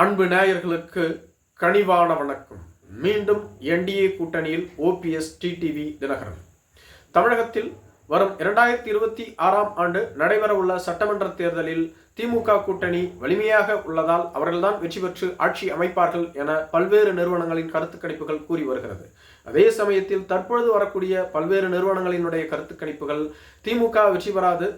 அன்பு நேயர்களுக்கு கனிவான வணக்கம். மீண்டும் என்டிஏ கூட்டணியில் ஓபிஎஸ் டிடிவி தினகரன். தமிழகத்தில் வரும் இரண்டாயிரத்தி இருபத்தி ஆறாம் ஆண்டு நடைபெறவுள்ள சட்டமன்ற தேர்தலில் திமுக கூட்டணி வலிமையாக உள்ளதால் அவர்கள்தான் வெற்றி பெற்று ஆட்சி அமைப்பார்கள் என பல்வேறு நிறுவனங்களின் கருத்து கணிப்புகள் கூறி வருகிறது. அதே சமயத்தில் தற்பொழுது வரக்கூடிய பல்வேறு நிறுவனங்களினுடைய கருத்து கணிப்புகள் திமுக வெற்றி பெறாது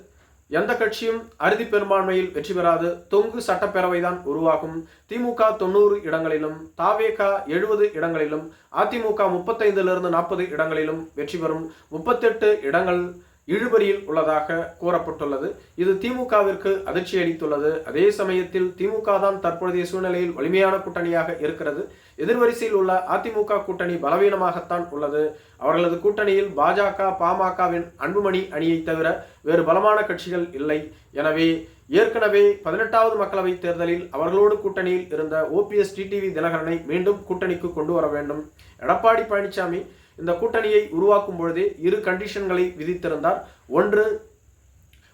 எந்த கட்சியும் அறுதி பெரும்பான்மையில் வெற்றி பெறாது. தொங்கு சட்டப்பேரவைதான் உருவாகும். திமுக தொண்ணூறு இடங்களிலும் தாவேகா எழுபது இடங்களிலும் அதிமுக முப்பத்தைந்திலிருந்து நாற்பது இடங்களிலும் வெற்றி பெறும். முப்பத்தெட்டு இடங்கள் இழுபறியில் உள்ளதாக கூறப்பட்டுள்ளது. இது திமுகவிற்கு அதிர்ச்சி அளித்துள்ளது. அதே சமயத்தில் திமுக தான் தற்போதைய சூழ்நிலையில் வலிமையான கூட்டணியாக இருக்கிறது. எதிர்வரிசையில் உள்ள அதிமுக கூட்டணி பலவீனமாகத்தான் உள்ளது. அவர்களது கூட்டணியில் பாஜக பாமகவின் அன்புமணி அணியை தவிர வேறு பலமான கட்சிகள் இல்லை. எனவே ஏற்கனவே பதினெட்டாவது மக்களவை தேர்தலில் அவர்களோடு கூட்டணியில் இருந்த ஓபிஎஸ் டிடிவி தினகரனை மீண்டும் கூட்டணிக்கு கொண்டு வர வேண்டும். எடப்பாடி பழனிசாமி இந்த கூட்டணியை உருவாக்கும் பொழுதே இரு கண்டிஷன்களை விதித்திருந்தார். ஒன்று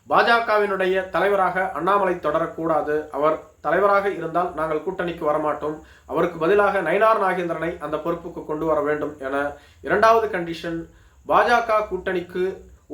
பாஜகவினுடைய தலைவராக அண்ணாமலை தொடரக்கூடாது. அவர் தலைவராக இருந்தால் நாங்கள் கூட்டணிக்கு வரமாட்டோம். அவருக்கு பதிலாக நயனார் நாகேந்திரனை அந்த பொறுப்புக்கு கொண்டு வர வேண்டும் என. இரண்டாவது கண்டிஷன் பாஜக கூட்டணிக்கு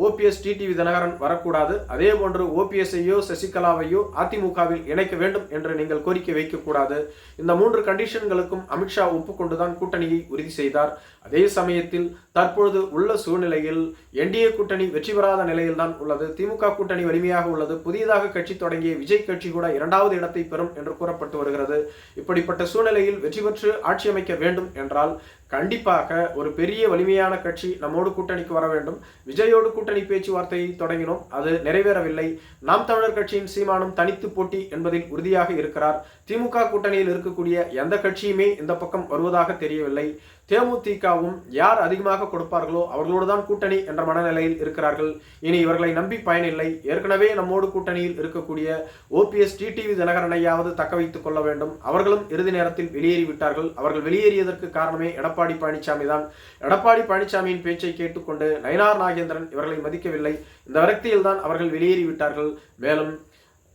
ஓபிஎஸ் டிடிவி தினகரன் வரக்கூடாது. அதே போன்று ஓபிஎஸ்ஐயோ சசிகலாவையோ அதிமுகவில் இணைக்க வேண்டும் என்று நீங்கள் கோரிக்கை வைக்கக்கூடாது. இந்த மூன்று கண்டிஷன்களுக்கும் அமித்ஷா ஒப்புக்கொண்டுதான் கூட்டணியை உறுதி செய்தார். அதே சமயத்தில் தற்பொழுது உள்ள சூழ்நிலையில் என்டிஏ கூட்டணி வெற்றி பெறாத நிலையில்தான் உள்ளது. திமுக கூட்டணி வலிமையாக உள்ளது. புதியதாக கட்சி தொடங்கிய விஜய் கட்சி கூட இரண்டாவது இடத்தை பெறும் என்று கூறப்பட்டு வருகிறது. இப்படிப்பட்ட சூழ்நிலையில் வெற்றி பெற்று ஆட்சி அமைக்க வேண்டும் என்றால் கண்டிப்பாக ஒரு பெரிய வலிமையான கட்சி நம்மோடு கூட்டணிக்கு வர வேண்டும். விஜயோடு கூட்டணி பேச்சுவார்த்தையை தொடங்கினோம். அது நிறைவேறவில்லை. நாம் தமிழர் கட்சியின் சீமானம் தனித்து போட்டி என்பதில் உறுதியாக இருக்கிறார். திமுக கூட்டணியில் இருக்கக்கூடிய எந்த கட்சியுமே இந்த பக்கம் வருவதாக தெரியவில்லை. தேமுதிகவும் யார் அதிகமாக கொடுப்பார்களோ அவர்களோடு தான் கூட்டணி என்ற மனநிலையில் இருக்கிறார்கள். இனி இவர்களை நம்பி பயனில்லை. ஏற்கனவே நம்மோடு கூட்டணியில் இருக்கக்கூடிய ஓபிஎஸ் டிடிவி தினகரனையாவது தக்க வைத்துக் கொள்ள வேண்டும். அவர்களும் இறுதி நேரத்தில் வெளியேறிவிட்டார்கள் அவர்கள் வெளியேறியதற்கு காரணமே எடப்பாடி பழனிசாமி தான். எடப்பாடி பழனிசாமியின் பேச்சை கேட்டுக்கொண்டு நயனார் நாகேந்திரன் இவர்களை மதிக்கவில்லை. இந்த விரக்தியில் தான் அவர்கள் வெளியேறிவிட்டார்கள் மேலும்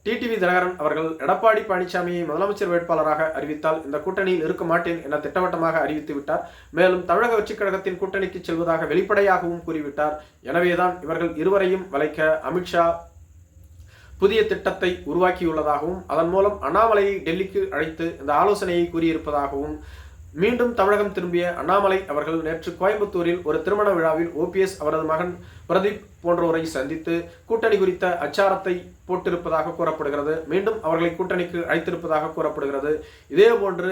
டிடிவி தினகரன் அவர்கள் எடப்பாடி பழனிசாமியை முதலமைச்சர் வேட்பாளராக அறிவித்தால் இந்த கூட்டணியில் இருக்க மாட்டேன் என திட்டவட்டமாக அறிவித்து விட்டார். மேலும் தமிழக வெற்றிக் கழகத்தின் கூட்டணிக்கு செல்வதாக வெளிப்படையாகவும் கூறிவிட்டார். எனவேதான் இவர்கள் இருவரையும் வளைக்க அமித்ஷா புதிய திட்டத்தை உருவாக்கியுள்ளதாகவும் அதன் மூலம் அண்ணாமலையை டெல்லிக்கு அழைத்து இந்த ஆலோசனையை கூறியிருப்பதாகவும் மீண்டும் தமிழகம் திரும்பிய அண்ணாமலை அவர்கள் நேற்று கோயம்புத்தூரில் ஒரு திருமண விழாவில் ஓபிஎஸ் அவரது மகன் பிரதீப் போன்றோரை சந்தித்து கூட்டணி குறித்த அச்சாரத்தை போட்டிருப்பதாக கூறப்படுகிறது. மீண்டும் அவர்களை கூட்டணிக்கு அழைத்திருப்பதாக கூறப்படுகிறது. இதே போன்று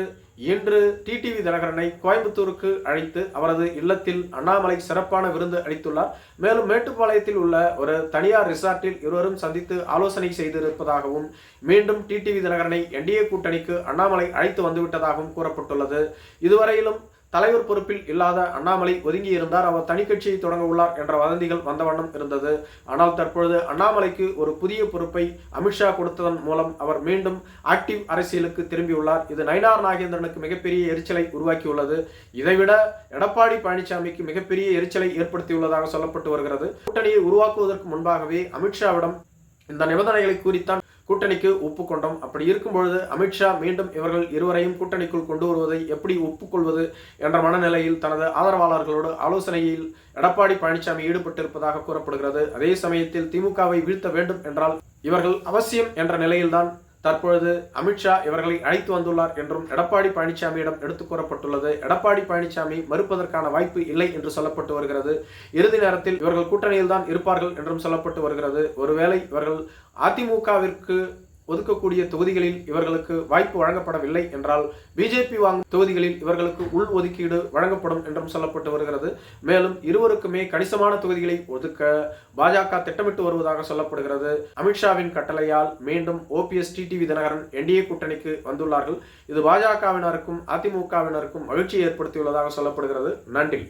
இன்று டிடிவி தினகரனை கோயம்புத்தூருக்கு அழைத்து அவரது இல்லத்தில் அண்ணாமலை சிறப்பான விருந்து அளித்துள்ளார். மேலும் மேட்டுப்பாளையத்தில் உள்ள ஒரு தனியார் ரிசார்ட்டில் இருவரும் சந்தித்து ஆலோசனை செய்திருப்பதாகவும் மீண்டும் டிடிவி தினகரனை என்டிஏ கூட்டணிக்கு அண்ணாமலை அழைத்து வந்துவிட்டதாகவும் கூறப்பட்டுள்ளது. இதுவரையிலும் தலைவர் பொறுப்பில் இல்லாத அண்ணாமலை ஒதுங்கி இருந்தார் அவர் தனி கட்சியை தொடங்க உள்ளார் என்ற வதந்திகள் வந்த வண்ணம் இருந்தது. ஆனால் தற்பொழுது அண்ணாமலைக்கு ஒரு புதிய பொறுப்பை அமித்ஷா கொடுத்ததன் மூலம் அவர் மீண்டும் ஆக்டிவ் அரசியலுக்கு திரும்பியுள்ளார் இது நயினார் நாகேந்திரனுக்கு மிகப்பெரிய எரிச்சலை உருவாக்கியுள்ளது. இதைவிட எடப்பாடி பழனிசாமிக்கு மிகப்பெரிய எரிச்சலை ஏற்படுத்தியுள்ளதாக சொல்லப்பட்டு வருகிறது. கூட்டணியை உருவாக்குவதற்கு முன்பாகவே அமித்ஷாவிடம் இந்த நிபந்தனைகளை கூறித்தான் கூட்டணிக்கு ஒப்புக்கொண்டோம். அப்படி இருக்கும்பொழுது அமித்ஷா மீண்டும் இவர்கள் இருவரையும் கூட்டணிக்குள் கொண்டு வருவதை எப்படி ஒப்புக்கொள்வது என்ற மனநிலையில் தனது ஆதரவாளர்களோடு ஆலோசனையில் எடப்பாடி பழனிசாமி ஈடுபட்டிருப்பதாக கூறப்படுகிறது. அதே சமயத்தில் திமுகவை வீழ்த்த வேண்டும் என்றால் இவர்கள் அவசியம் என்ற நிலையில்தான் தற்பொழுது அமித்ஷா இவர்களை அழைத்து வந்துள்ளார் என்றும் எடப்பாடி பழனிசாமியிடம் எடுத்துக் கூறப்பட்டுள்ளது. எடப்பாடி பழனிசாமி மறுப்பதற்கான வாய்ப்பு இல்லை என்று சொல்லப்பட்டு வருகிறது. இறுதி நேரத்தில் இவர்கள் கூட்டணியில் தான் இருப்பார்கள் என்றும் சொல்லப்பட்டு வருகிறது. ஒருவேளை இவர்கள் அதிமுகவிற்கு ஒதுக்கக்கூடிய தொகுதிகளில் இவர்களுக்கு வாய்ப்பு வழங்கப்படவில்லை என்றால் பிஜேபி வாங்கும் தொகுதிகளில் இவர்களுக்கு உள் ஒதுக்கீடு வழங்கப்படும் என்றும் சொல்லப்பட்டு வருகிறது. மேலும் இருவருக்குமே கணிசமான தொகுதிகளை ஒதுக்க பாஜக திட்டமிட்டு வருவதாக சொல்லப்படுகிறது. அமித்ஷாவின் கட்டளையால் மீண்டும் ஓபிஎஸ் டிடிவி தினகரன் என்டிஏ கூட்டணிக்கு வந்துள்ளார்கள். இது பாஜகவினருக்கும் அதிமுகவினருக்கும் மகிழ்ச்சியை ஏற்படுத்தியுள்ளதாக சொல்லப்படுகிறது. நன்றி.